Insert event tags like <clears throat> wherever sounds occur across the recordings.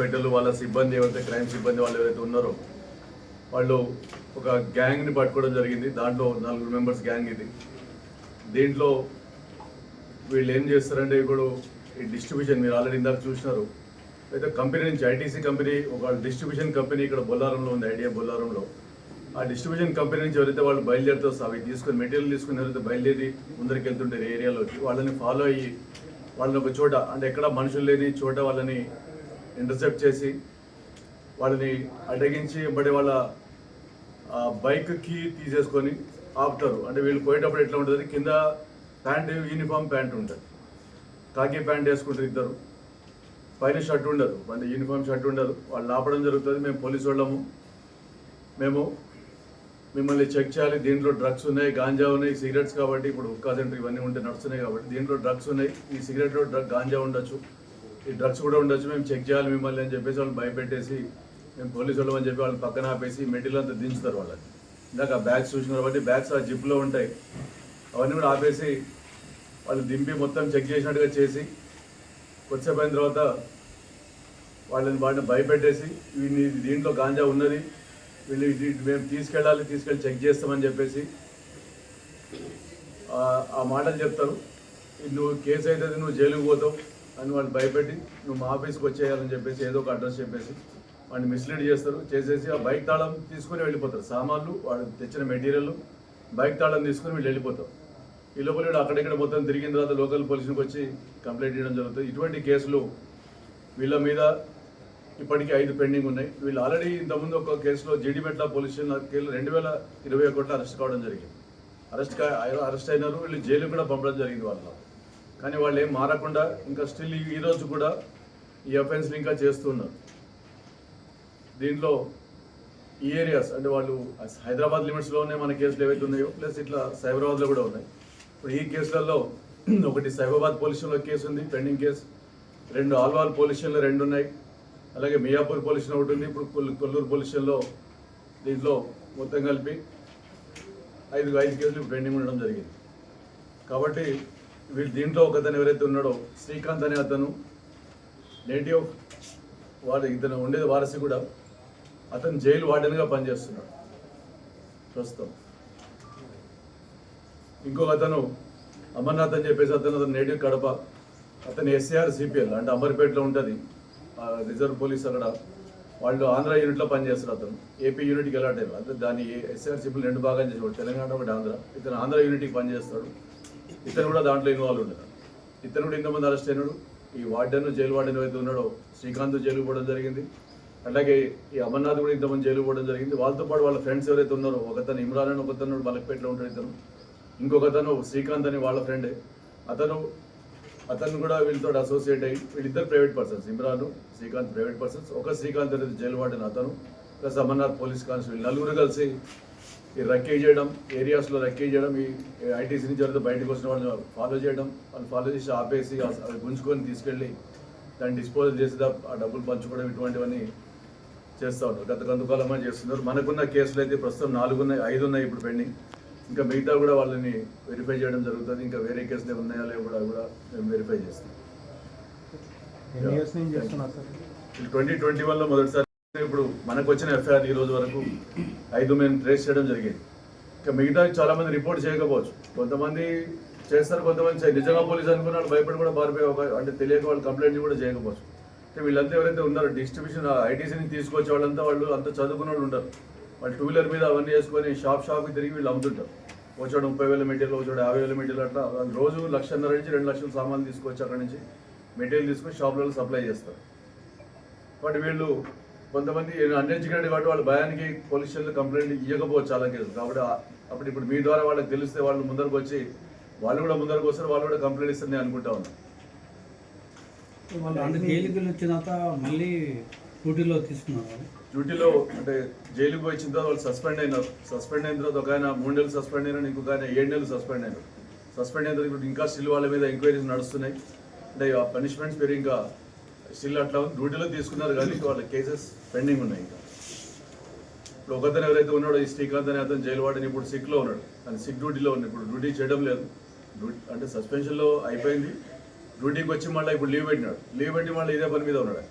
ఇన్స్పెక్టర్లు వాళ్ళ సిబ్బంది ఎవరైతే క్రైమ్ సిబ్బంది వాళ్ళు ఎవరైతే ఉన్నారో వాళ్ళు ఒక గ్యాంగ్ని పట్టుకోవడం జరిగింది. దాంట్లో నలుగురు మెంబర్స్ గ్యాంగ్ ఇది. దీంట్లో వీళ్ళు ఏం చేస్తారంటే ఇప్పుడు ఈ డిస్ట్రిబ్యూషన్ మీరు ఆల్రెడీ ఇందాక చూసినారు. అయితే కంపెనీ నుంచి ఐటీసీ కంపెనీ ఒక డిస్ట్రిబ్యూషన్ కంపెనీ ఇక్కడ బొల్లారంలో ఉంది ఐడియా బొల్లారంలో. ఆ డిస్ట్రిబ్యూషన్ కంపెనీ నుంచి ఎవరైతే వాళ్ళు బయలుదేరుతో అవి తీసుకొని మెటీరియల్ తీసుకుని ఎవరైతే బయలుదేరి ముందరికి వెళ్తుంటారు ఏరియాలోకి వాళ్ళని ఫాలో అయ్యి వాళ్ళని ఒక చోట అంటే ఎక్కడ మనుషులు లేని చోట వాళ్ళని ఇంటర్సెప్ట్ చేసి వాళ్ళని అడ్డగించి బడి వాళ్ళ బైక్ కీ తీసేసుకొని ఆపుతారు. అంటే వీళ్ళు పోయేటప్పుడు ఎట్లా ఉంటుంది? కింద ప్యాంట్ యూనిఫామ్ ప్యాంట్ ఉంటుంది. కాకి ప్యాంట్ వేసుకుంటారు ఇద్దరు. పైన షర్ట్ ఉండదు. అంటే యూనిఫామ్ షర్ట్ ఉండదు. వాళ్ళు ఆపడం జరుగుతుంది. మేము పోలీసు వాళ్ళము. మేము మిమ్మల్ని చెక్ చేయాలి. దీంట్లో డ్రగ్స్ ఉన్నాయి గాంజా ఉన్నాయి సిగరెట్స్ కాబట్టి ఇప్పుడు హుక్కా సెంటర్ ఇవన్నీ ఉంటే నడుస్తున్నాయి కాబట్టి దీంట్లో డ్రగ్స్ ఉన్నాయి. ఈ సిగరెట్లో డ్రగ్ గాంజా ఉండొచ్చు. ఈ డ్రగ్స్ కూడా ఉండొచ్చు మేము చెక్ చేయాలి మిమ్మల్ని అని చెప్పేసి వాళ్ళు భయపెట్టేసి మేము పోలీసు వాళ్ళం అని చెప్పి వాళ్ళని పక్కన ఆపేసి మెటీరియల్ అంతా దించుతారు వాళ్ళని. ఇందాక ఆ బ్యాగ్స్ చూసిన కాబట్టి బ్యాగ్స్ ఆ జిప్లో ఉంటాయి. అవన్నీ కూడా ఆపేసి వాళ్ళు దింపి మొత్తం చెక్ చేసినట్టుగా చేసి కొద్దిసేపు అయిన తర్వాత వాళ్ళని వాడిని భయపెట్టేసి వీడిని దీంట్లో గాంజా ఉన్నది వీళ్ళు మేము తీసుకెళ్ళాలి తీసుకెళ్ళి చెక్ చేస్తామని చెప్పేసి ఆ- మాటలు చెప్తారు. నువ్వు కేసు అయితే నువ్వు జైలుకు పోతావు. అని వాళ్ళు భయపెట్టి నువ్వు మా ఆఫీస్కి వచ్చేయాలని చెప్పేసి ఏదో ఒక అడ్రస్ చెప్పేసి వాడిని మిస్లీడ్ చేస్తారు. చేసేసి ఆ బైక్ తాళం తీసుకుని వెళ్ళిపోతారు. సామాన్లు వాడు తెచ్చిన మెటీరియల్ బైక్ తాళం తీసుకుని వీళ్ళు వెళ్ళిపోతారు. ఈ లోపల వీడు అక్కడిక్కడ మొత్తం తిరిగిన తర్వాత లోకల్ పోలీసులకు వచ్చి కంప్లైంట్ చేయడం జరుగుతుంది. ఇటువంటి కేసులు వీళ్ళ మీద ఇప్పటికీ ఐదు పెండింగ్ ఉన్నాయి. వీళ్ళు ఆల్రెడీ ఇంతకుముందు ఒక కేసులో జీడిమెట్ల పోలీస్ స్టేషన్ రెండు వేల ఇరవై ఒకటిలో అరెస్ట్ కావడం జరిగింది. అరెస్ట్ అరెస్ట్ అయినారు. వీళ్ళు జైలు కూడా పంపడం జరిగింది వాళ్ళు కానీ వాళ్ళు ఏం మారకుండా ఇంకా స్టిల్ ఈ రోజు కూడా ఈ అఫెన్స్ని ఇంకా చేస్తున్నారు. దీంట్లో ఈ ఏరియాస్ అంటే వాళ్ళు హైదరాబాద్ లిమిట్స్లోనే మన కేసులు ఏవైతే ఉన్నాయో ప్లస్ ఇట్లా సైబరాబాద్లో కూడా ఉన్నాయి. ఇప్పుడు ఈ కేసులలో <clears throat> ఒకటి సైబరాబాద్ పొల్యూషన్లో కేసు ఉంది పెండింగ్ కేసు రెండు ఆల్వాల్ పోలీస్ రెండు ఉన్నాయి. అలాగే మియాపూర్ పొల్యూషన్ ఒకటి ఉంది ఇప్పుడు కొల్లూరు పొల్యూషన్లో దీంట్లో మొత్తం కలిపి ఐదు ఐదు కేసులు పెండింగ్ ఉండడం జరిగింది. కాబట్టి వీళ్ళు దీంట్లో ఒకతను ఎవరైతే ఉన్నాడో శ్రీకాంత్ అనే అతను నేటివ్ వాడు ఇతను ఉండేది వారసి కూడా అతను జైలు వార్డెన్గా పనిచేస్తున్నాడు ప్రస్తుతం. ఇంకొక అతను అమర్నాథ్ అని చెప్పేసి అతను అతను నేటివ్ కడప అతను ఎస్ఏఆర్ సిపిఎల్ అంటే అంబర్పేటలో ఉంటుంది రిజర్వ్ పోలీస్ అక్కడ. వాళ్ళు ఆంధ్ర యూనిట్లో పనిచేస్తారు అతను ఏపీ యూనిట్కి వెళ్ళాడు అంటే దాన్ని ఎస్ఆర్ సిపిఎల్ రెండు భాగాలు చేసి తెలంగాణ ఒకటి ఆంధ్ర. ఇతను ఆంధ్ర యూనిట్కి పనిచేస్తాడు. ఇతను కూడా దాంట్లో ఇన్వాల్వ్ ఉండదు ఇతను కూడా ఇంతమంది అరెస్ట్ అయినాడు. ఈ వార్డెన్ జైలు వార్డెన్ ఏవైతే ఉన్నాడో శ్రీకాంత్ జైలు పోవడం జరిగింది. అలాగే ఈ అమర్నాథ్ కూడా ఇంతమంది జైలు పోవడం జరిగింది. వాళ్ళతో పాటు వాళ్ళ ఫ్రెండ్స్ ఎవరైతే ఉన్నారో ఒకతను ఇమ్రాన్ అని ఒకతను మలక్పేటలో ఉంటాడు ఇతను. ఇంకొకతను శ్రీకాంత్ అని వాళ్ళ ఫ్రెండే అతను అతను కూడా వీళ్ళతో అసోసియేట్ అయ్యి వీళ్ళిద్దరు private persons Imran Srikanth private persons ఒక శ్రీకాంత్ అనేది జైలు వార్డెన్ అతను. Plus Amarnath police constable. నలుగురు కలిసి ఈ రక్కీ చేయడం ఏరియాస్లో రక్కీ చేయడం ఈ ఐటీసీ నుంచి ఎవరైతే బయటకు వచ్చిన వాళ్ళని ఫాలో చేయడం వాళ్ళు ఫాలో చేసి ఆపేసి అవి గుంజుకొని తీసుకెళ్ళి దాన్ని డిస్పోజల్ చేసి ఆ డబ్బులు పంచుకోవడం ఇటువంటివన్నీ చేస్తూ ఉన్నారు. గత కొంతకాలమే చేస్తున్నారు. మనకున్న కేసులు అయితే ప్రస్తుతం నాలుగు ఉన్నాయి ఐదు ఉన్నాయి ఇప్పుడు పెండింగ్. ఇంకా మిగతా కూడా వాళ్ళని వెరిఫై చేయడం జరుగుతుంది. ఇంకా వేరే కేసులు ఉన్నాయో లేవో కూడా కూడా మేము వెరిఫై చేస్తాం. ట్వంటీ ట్వంటీ వన్లో మొదటిసారి ఇప్పుడు మనకు వచ్చిన ఎఫ్ఐఆర్ ఈ రోజు వరకు ఐదు మేము ట్రేస్ చేయడం జరిగింది. ఇంకా మిగతా చాలా మంది రిపోర్ట్ చేయకపోవచ్చు. కొంతమంది చేస్తారు కొంతమంది నిజంగా పోలీస్ అనుకున్నాడు భయపడి కూడా పారిపోయే అంటే తెలియక వాళ్ళు కంప్లైంట్ కూడా చేయకపోవచ్చు. అంటే వీళ్ళంతా ఎవరైతే ఉన్నారో డిస్ట్రిబ్యూషన్ ఐటీసీని తీసుకొచ్చే వాళ్ళంతా వాళ్ళు అంత చదువుకున్న వాళ్ళు ఉంటారు. వాళ్ళు టూ వీలర్ మీద అవన్నీ వేసుకొని షాప్ షాప్కి తిరిగి వీళ్ళు అమ్ముతుంటారు. వచ్చాడు ముప్పై వేల మెటీరియల్ వచ్చాడు యాభై వేల మెటీరియల్ అట్లా. రోజు లక్షన్నర నుంచి రెండు లక్షల సామాన్లు తీసుకొచ్చి అక్కడ నుంచి మెటీరియల్ తీసుకొని షాప్లలో సప్లై చేస్తారు. బట్ వీళ్ళు కొంతమంది అన్ఎడ్యుకేటెడ్ కాబట్టి వాళ్ళ భయానికి పోలీస్ స్టేషన్లో కంప్లైంట్ ఇవ్వకపోవచ్చు చాలా కేసులు. కాబట్టి అప్పుడు ఇప్పుడు మీ ద్వారా వాళ్ళకి తెలిస్తే వాళ్ళు ముందరకు వచ్చి వాళ్ళు కూడా ముందరకు వస్తారు వాళ్ళు కూడా కంప్లైంట్ ఇస్తారు నేను అనుకుంటా ఉన్నాను జైలుకి వచ్చినాక మళ్ళీ డ్యూటీలో తీసుకున్నారు. డ్యూటీలో అంటే జైలుకి పోయి వచ్చిన తర్వాత వాళ్ళు సస్పెండ్ అయినారు. సస్పెండ్ అయిన తర్వాత ఒక ఆయన మూడు నెలలు సస్పెండ్ అయినారు ఇంకొక ఆయన ఏడు నెలలు సస్పెండ్ అయినారు. సస్పెండ్ అయిన తర్వాత ఇప్పుడు ఇంకా స్టిల్ వాళ్ళ మీద ఎంక్వైరీస్ నడుస్తున్నాయి. అంటే ఆ పనిష్మెంట్స్ పేరు ఇంకా స్టిల్ అట్లా ఉంది డ్యూటీలో తీసుకున్నారు కానీ వాళ్ళ కేసెస్ పెండింగ్ ఉన్నాయి ఇంకా. ఇప్పుడు ఒకతను ఎవరైతే ఉన్నాడో ఈ శ్రీకాంత్ అనే అతను జైలు వాడిని ఇప్పుడు సిక్లో ఉన్నాడు. కానీ సిక్ డ్యూటీలో ఉన్నాడు. ఇప్పుడు డ్యూటీ చేయడం లేదు. డ్యూటీ అంటే సస్పెన్షన్లో అయిపోయింది. డ్యూటీకి వచ్చి మళ్ళీ ఇప్పుడు లీవ్ పెట్టినాడు. లీవ్ పెట్టి మళ్ళీ ఇదే పని మీద ఉన్నాడు.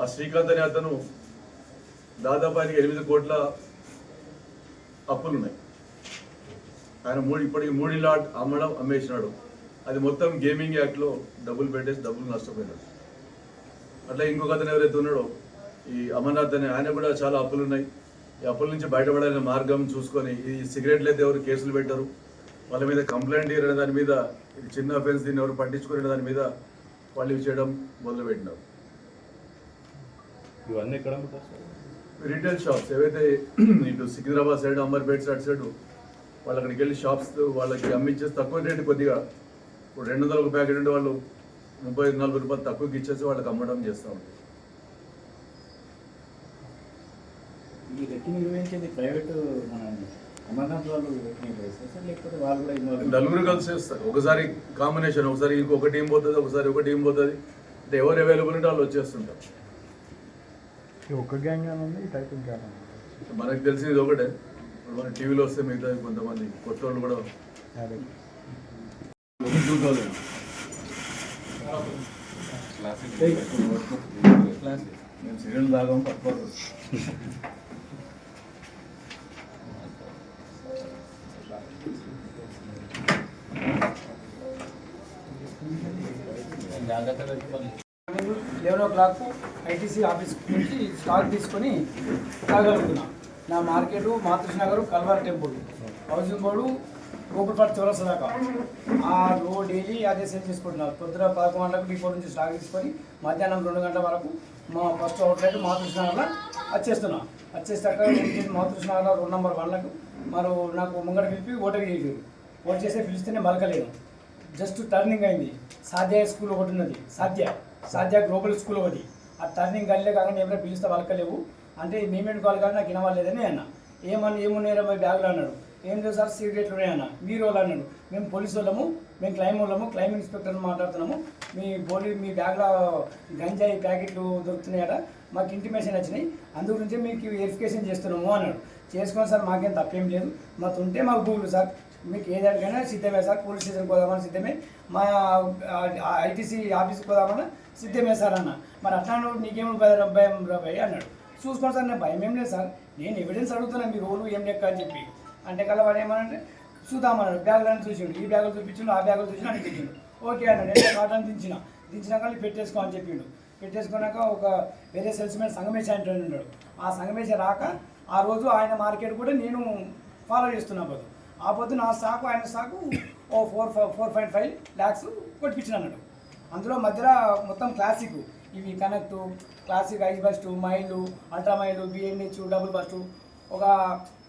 ఆ శ్రీకాంత్ అనే అతను దాదాపు ఆయనకి ఎనిమిది కోట్ల అప్పులు ఉన్నాయి ఆయన మూడు ఇప్పటికి మూడు లాట్ అమ్మడం అమ్మేసినాడు. అది మొత్తం గేమింగ్ యాక్ట్లో డబ్బులు పెట్టేసి డబ్బులు నష్టపోయినాడు. అట్లా ఇంకొక అతను ఎవరైతే ఉన్నాడో ఈ అమర్నాథ్ అనే ఆయన కూడా చాలా అప్పులు ఉన్నాయి. ఈ అప్పుల నుంచి బయటపడాలనే మార్గం చూసుకొని ఈ సిగరెట్లు అయితే ఎవరు కేసులు పెట్టరు. వాళ్ళ మీద కంప్లైంట్ ఇవ్వడం దాని మీద ఇది చిన్న అఫెన్స్ దీన్ని ఎవరు పట్టించుకునే దాని మీద వాళ్ళు ఇవి చేయడం మొదలుపెట్టినారు. ఇవన్నీ ఎక్కడ రీటైల్ షాప్స్ ఏవైతే ఇటు Secunderabad side Amberpet side side వాళ్ళు అక్కడికి వెళ్ళి షాప్స్ వాళ్ళకి అమ్మించేసి తక్కువ రేటు కొద్దిగా ఇప్పుడు రెండు వందల ఒక ప్యాకెట్ ఉంటే వాళ్ళు ముప్పై ఐదు నలభై రూపాయలు తక్కువకి ఇచ్చేసి వాళ్ళకి అమ్మడం చేస్తూ ఉంటారు. ఈ నిర్వహించేది ప్రైవేట్ అమర్నాథ్ వాళ్ళు లేకపోతే వాళ్ళు కూడా నలుగురు కలిసి చేస్తారు. ఒకసారి కాంబినేషన్ ఒకసారి ఇంకొక టీం పోతుంది ఒకసారి ఒక టీం పోతుంది. అంటే ఎవరు అవైలబుల్ ఉంటే వాళ్ళు వచ్చేస్తుంటారు. ఈ ఒక్క గ్యాంగ్ అని ఉంది ఈ టైప్ ఇంకా మనకు తెలిసింది ఒకటే. ఇప్పుడు మన టీవీలో వస్తే మిగతా కొంతమంది కొత్త వాళ్ళు కూడా టూ మేము సీరియల్ తాగాం పట్టుకోవాలి eleven o'clock ITC office నుంచి స్టాక్ తీసుకొని రాగలుగుతున్నా నా మార్కెట్ మాతృష్నగర్ కల్వార్ టెంపుల్. హౌసింగ్ బోర్డు గోపురపాటి చౌరస్తా దాకా ఆ రోజు డైలీ అదే సెల్ చేసుకుంటున్నారు. పొద్దున పదకొండు గంటలకు బిఫోర్ నుంచి స్టాక్ తీసుకొని మధ్యాహ్నం రెండు గంటల వరకు మా ఫస్ట్ అవుట్లెట్ మాతృష్నగర్లో వచ్చేస్తున్నా వచ్చేసాక మాతృష్నగర్లో రెండు నెంబర్ వన్లకు మరి నాకు ముంగట పిలిపి ఓటర్ చేసారు ఓటు చేస్తే పిలిస్తేనే మలకలేను జస్ట్ టర్నింగ్ అయింది. సాధ్య స్కూల్ ఒకటి ఉన్నది. సాధ్య. సాధ్య గ్లోబల్ స్కూల్ ఒకటి. ఆ టర్నింగ్ గల్లే కాకుండా ఎవరైనా పిలిస్తే వలకలేవు అంటే మేమేంటి కాల్ కానీ నాకు వినవాలేదని అన్న. ఏమన్నా ఏమున్నాయో మరి బ్యాగ్లో అన్నాడు. ఏం లేదు సార్ సిగరెట్లు ఉన్నాయన్న మీరు వాళ్ళు అన్నాడు మేము పోలీసు వాళ్ళము మేము క్లైమ్ వాళ్ళము క్లైమ్ ఇన్స్పెక్టర్ మాట్లాడుతున్నాము. మీ పోలీ మీ బ్యాగ్లో గంజాయి ప్యాకెట్లు దొరుకుతున్నాయట మాకు ఇంటిమేషన్ వచ్చినాయి. అందు గురించి మీకు వెరిఫికేషన్ చేస్తున్నాము అన్నాడు. చేసుకోండి సార్ మాకేం తప్పేం లేదు. మాకు ఉంటే మాకు గూగుల్ సార్. మీకు ఏదానికైనా సిద్ధమే సార్. పోలీస్ స్టేషన్కి పోదామని సిద్ధమే. మా ఐటీసీ ఆఫీస్కి పోదామన్నా సిద్ధమే సార్ అన్న. మరి అట్లా అన్నాడు నీకేమో భయం భయం అన్నాడు. చూసుకోండి సార్ నేను భయం ఏం లేదు సార్. నేను ఎవిడెన్స్ అడుగుతున్నాను మీ రోలు ఏం లెక్క అని చెప్పి. అంటే కల్లా వాడు ఏమనంటే చూద్దామన్నాడు బ్యాగులను చూసిండు. ఈ బ్యాగులు చూపించిండు ఆ బ్యాగులు చూసి అని తెచ్చిండు ఓకే అన్నాడు. నేను కాటన్ దించిన దించినాక పెట్టేసుకో అని చెప్పిండు. పెట్టేసుకున్నాక ఒక వేరే సేల్స్మెన్ సంగమేశ అంటే ఉన్నాడు ఆ సంగమేశ రాక ఆ రోజు ఆయన మార్కెట్ కూడా నేను ఫాలో చేస్తున్నా పోదు ఆ పొద్దు నా స్టాకు ఆయన స్టాకు ఓ four four point five lakhs కొట్టిపించిన అన్నాడు. అందులో మధ్యలో మొత్తం క్లాసిక్ ఇవి connect classic ice burst mild ultra mild B N H double burst ఒక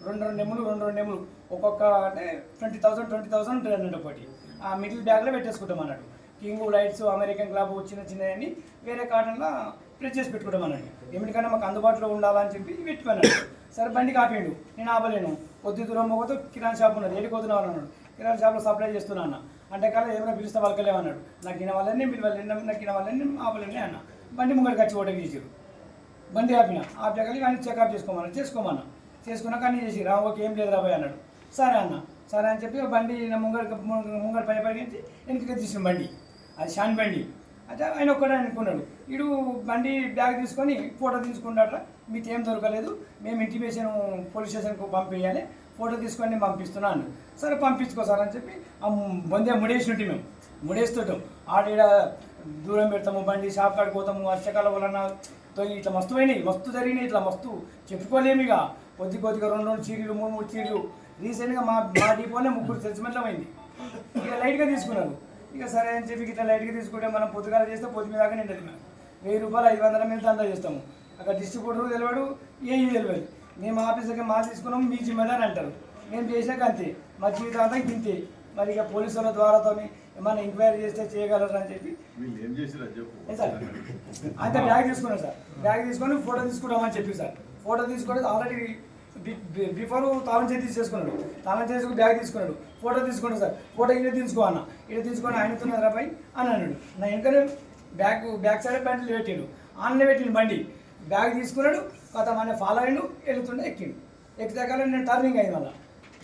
రెండు రెండు నెమ్ములు రెండు రెండు నెమ్ములు. ఒక్కొక్క అంటే ట్వంటీ థౌసండ్ ట్వంటీ థౌసండ్ ఉంటుంది అన్నట్టు ఒకటి. ఆ మిడిల్ బ్యాగ్లో పెట్టేసుకుంటాం అన్నట్టు కింగ్ లైట్స్ అమెరికన్ క్లబ్ చిన్న చిన్నవన్నీ వేరే కాటన్లో ప్రెస్ చేసి పెట్టుకుంటాం అన్నట్టు ఎందుకంటే మాకు అందుబాటులో ఉండాలని చెప్పి పెట్టుకున్నాడు. సరే బండి కాపేయండు నేను ఆపలేను. కొద్ది దూరం పోతే కిరాణా షాప్ ఉన్నది. ఏడు పోతున్నావు అన్నాడు. కిరాణా షాప్లో సప్లై చేస్తున్నా అన్న. అంటే కాదు ఏమైనా పిలిస్తే వాళ్ళకలే అన్నాడు. నాకు గిన వాళ్ళని పిలవాలి నాకు గిన వాళ్ళని ఆపలేని అన్న. బండి ముంగడికి వచ్చి ఓటకి తీసారు బండి ఆపిన. ఆపిన కానీ చెకప్ చేసుకోమన్నా చేసుకోమన్నా. చేసుకున్నాక అన్నీ చేసి రా ఓకే ఏం లేదు రాబోయ్ అన్నాడు. సరే అన్న సరే అని చెప్పి బండి ముంగడు ముంగడు ముంగడి పై పడిగించి వెనక్కి తీసిన బండి. అది షాన్ బండి. అయితే ఆయన ఒక్కడే అనుకున్నాడు. ఇడు బండి బ్యాగ్ తీసుకొని ఫోటో తీసుకుంటాడ మీకు ఏం దొరకలేదు మేము ఇంటిమేషన్ పోలీస్ స్టేషన్కు పంపించాలి ఫోటో తీసుకొని పంపిస్తున్నాను సరే పంపించుకో సార్ అని చెప్పి ఆ బొందే ముడేసి మేము. ముడేస్తుంటాం. ఆడ దూరం పెడతాము బండి షాప్ కాడికి పోతాము వర్షాకాలం వలన ఇట్లా మస్తు పోయినాయి మస్తు జరిగినాయి ఇట్లా మస్తు చెప్పుకోలేము ఇక. కొద్ది కొద్దిగా రెండు రెండు చీరలు మూడు మూడు చీరలు. రీసెంట్గా మా మా డిపోనే ముగ్గురు సెల్స్మెంట్లో అయింది. ఇక లైట్గా తీసుకున్నారు. ఇక సరే అని చెప్పి ఇట్లా లైట్గా తీసుకుంటే మనం పొద్దుగాల చేస్తే పొద్దు దాకా నిండదు మేము వెయ్యి రూపాయలు ఐదు వందల మీద దందా చేస్తాము. అక్కడ డిస్ట్రిబ్యూటర్ తెలివాడు ఏ తెలియదు మేము ఆఫీసర్కి మా తీసుకున్నాం మీ జిమ్మేదారి అంటారు. మేము చేసాక అంతే. మా జీవితాంతం ఇంతే. మరి ఇక పోలీసుల ద్వారాతో ఏమైనా ఎంక్వైరీ చేస్తే చేయగలరు అని చెప్పి వీళ్ళు అంతే బ్యాగ్ తీసుకున్నాం సార్. బ్యాగ్ తీసుకొని ఫోటో తీసుకుంటామని చెప్పి సార్. ఫోటో తీసుకొని ఆల్రెడీ బిఫోర్ తాళం చేతి తీసేసుకున్నాడు తాళం చేసుకుని బ్యాగ్ తీసుకున్నాడు. ఫోటో తీసుకున్నాడు సార్. ఫోటో ఇక్కడ తీసుకో అన్న. ఇక్కడ తీసుకొని ఆయన ఆయనతో రాబాయి అని అన్నాడు. నా వెనకనే బ్యాగ్ బ్యాక్ సైడ్ ప్యాంట్లు పెట్టాడు ఆన్లైన్ పెట్టిండు బండి. బ్యాగ్ తీసుకున్నాడు కొత్త మన ఫాలో అయ్యిండు వెళ్తుండే ఎక్కిండు. ఎక్కితే నేను టర్నింగ్ అయింది మళ్ళీ.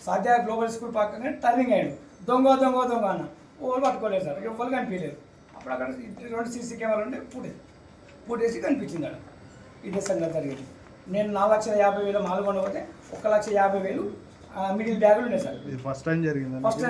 సాధ్య గ్లోబల్ స్కూల్ పక్కనే టర్నింగ్ అయ్యాడు. దొంగ దొంగ దొంగ అన్న. ఓళ్ళు పట్టుకోలేదు సార్. ఎవరు కనిపించలేదు. అప్పుడు అక్కడ రెండు సీసీ కెమెరాలు ఉంటే పుట్టింది పూటేసి కనిపించింది అక్కడ. ఇదే సంగతి జరిగింది. నేను నాలుగు లక్షల యాభై వేలు మాలు కొనకపోతే ఒక లక్ష యాభై వేలు మిడిల్ బ్యాగులు ఉన్నాయి సార్. ఇది ఫస్ట్ టైం జరిగింది ఫస్ట్